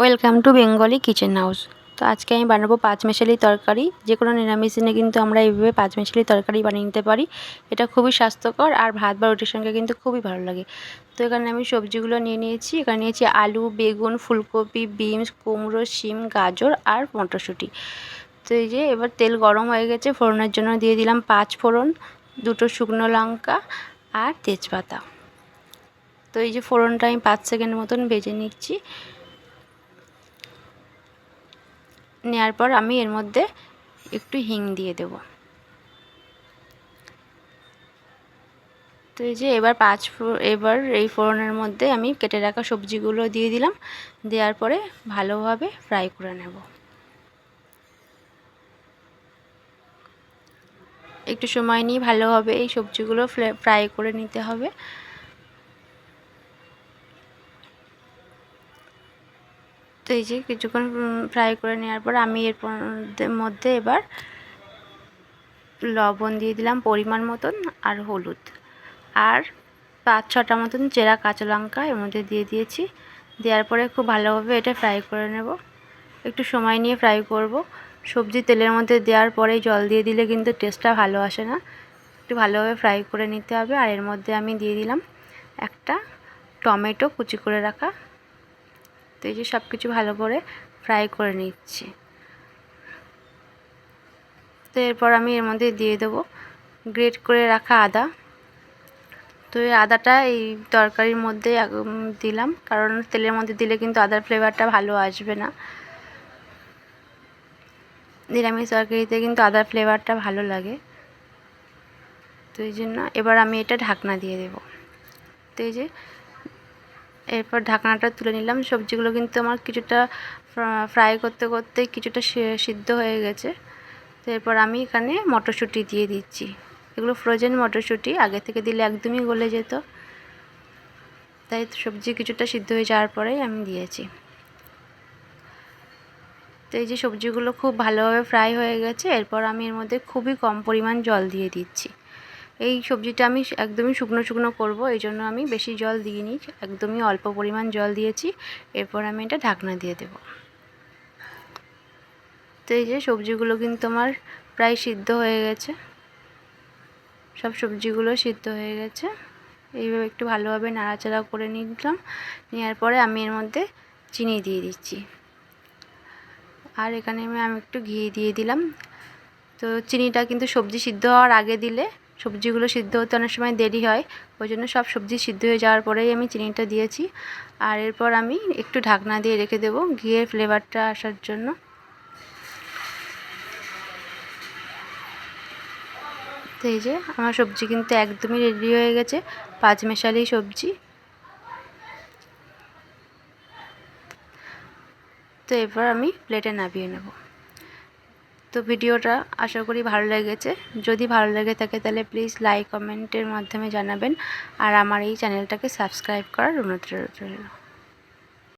Welcome to Bengali kitchen house. তো আজকে আমি বানাবো পাঁচমেশালি তরকারি। যে কোনো নিরামিষ দিনে কিন্তু আমরা এইভাবে পাঁচমেশালি তরকারি বানিয়ে নিতে পারি। এটা খুবই স্বাস্থ্যকর আর ভাত বা রুটির সঙ্গে কিন্তু খুবই ভালো লাগে। তো এখানে আমি সবজিগুলো নিয়ে নিয়েছি। এখানে নিয়েছি আলু, বেগুন, ফুলকপি, বিনস, কুমড়ো, শিম, গাজর আর মটরশুঁটি। তো এই যে এবার তেল গরম হয়ে গেছে। ফোড়নের জন্য দিয়ে দিলাম পাঁচ ফোড়ন, দুটো শুকনো লঙ্কা আর তেজপাতা। তো এই যে ফোড়নটা আমি পাঁচ সেকেন্ড মতন ভেজে নিচ্ছি। নেওয়ার পর আমি এর মধ্যে একটু হিং দিয়ে দেব। তো এই যে এবার পাঁচ এবার এই ফোড়নের মধ্যে আমি কেটে রাখা সবজিগুলো দিয়ে দিলাম। দেওয়ার পরে ভালোভাবে ফ্রাই করে নেব। একটু সময় নিয়ে ভালোভাবে এই সবজিগুলো ফ্রাই করে নিতে হবে। তো এই যে কিছুক্ষণ ফ্রাই করে নেওয়ার পর আমি এর মধ্যে এবার লবণ দিয়ে দিলাম পরিমাণ মতন আর হলুদ। আর পাঁচ ছটা মতন চেরা কাঁচা লঙ্কা এর মধ্যে দিয়ে দিয়েছি। দেওয়ার পরে খুব ভালোভাবে এটা ফ্রাই করে নেব। একটু সময় নিয়ে ফ্রাই করব। সবজি তেলের মধ্যে দেওয়ার পরে জল দিয়ে দিলে কিন্তু টেস্টটা ভালো আসে না। একটু ভালোভাবে ফ্রাই করে নিতে হবে। আর এর মধ্যে আমি দিয়ে দিলাম একটা টমেটো কুচি করে রাখা তো এই যে সব কিছু ভালো করে ফ্রাই করে নিচ্ছি। তো এরপর আমি এর মধ্যে দিয়ে দেবো গ্রেট করে রাখা আদা। তো এই আদাটা এই তরকারির মধ্যে দিলাম, কারণ তেলের মধ্যে দিলে কিন্তু আদার ফ্লেভারটা ভালো আসবে না। নিরামিষ তরকারিতে কিন্তু আদার ফ্লেভারটা ভালো লাগে। তো এই জন্য এবার আমি এটা ঢাকনা দিয়ে দেব। তো এই যে এরপর ঢাকনাটা তুলে নিলাম। সবজিগুলো কিন্তু আমার কিছুটা ফ্রাই করতে করতে কিছুটা সিদ্ধ হয়ে গেছে। তো এরপর আমি এখানে মটরশুঁটি দিয়ে দিচ্ছি। এগুলো ফ্রোজেন মটরশুঁটি, আগে থেকে দিলে একদমই গলে যেত। তাই সবজি কিছুটা সিদ্ধ হয়ে যাওয়ার পরেই আমি দিয়েছি। তো এই যে সবজিগুলো খুব ভালোভাবে ফ্রাই হয়ে গেছে, এরপর আমি এর মধ্যে খুবই কম পরিমাণ জল দিয়ে দিচ্ছি। এই সবজিটা আমি একদমই শুকনো শুকনো করব, এই জন্য আমি বেশি জল দিইনি, একদমই অল্প পরিমাণ জল দিয়েছি, এরপর আমি এটা ঢাকনা দিয়ে দেব। তো এই যে সবজিগুলো কিন্তু আমার প্রায় সিদ্ধ হয়ে গেছে, সব সবজিগুলো সিদ্ধ হয়ে গেছে, এইভাবে একটু ভালোভাবে নাড়াচাড়া করে নিলাম, নেওয়ার পরে আমি এর মধ্যে চিনি দিয়ে দিচ্ছি। আর এখানে আমি একটু ঘি দিয়ে দিলাম, তো চিনিটা কিন্তু সবজি সিদ্ধ হওয়ার আগে দিলে সবজিগুলো সিদ্ধ হতে অনেক সময় দেরি হয়, ওই জন্য সব সবজি সিদ্ধ হয়ে যাওয়ার পরেই আমি চিনিটা দিয়েছি। আর এরপর আমি একটু ঢাকনা দিয়ে রেখে দেবো ঘিয়ের ফ্লেভারটা আসার জন্য। তো এই যে, আমার সবজি কিন্তু একদমই রেডি হয়ে গেছে পাঁচ পাঁচমেশালি সবজি। তো এবার আমি প্লেটে নামিয়ে নেব। তো ভিডিওটা আশা করি ভালো লেগেছে। যদি ভালো লেগে থাকে তাহলে প্লিজ লাইক কমেন্টের মাধ্যমে জানাবেন। আর আমার এই চ্যানেলটাকে সাবস্ক্রাইব করার অনুরোধ রইল।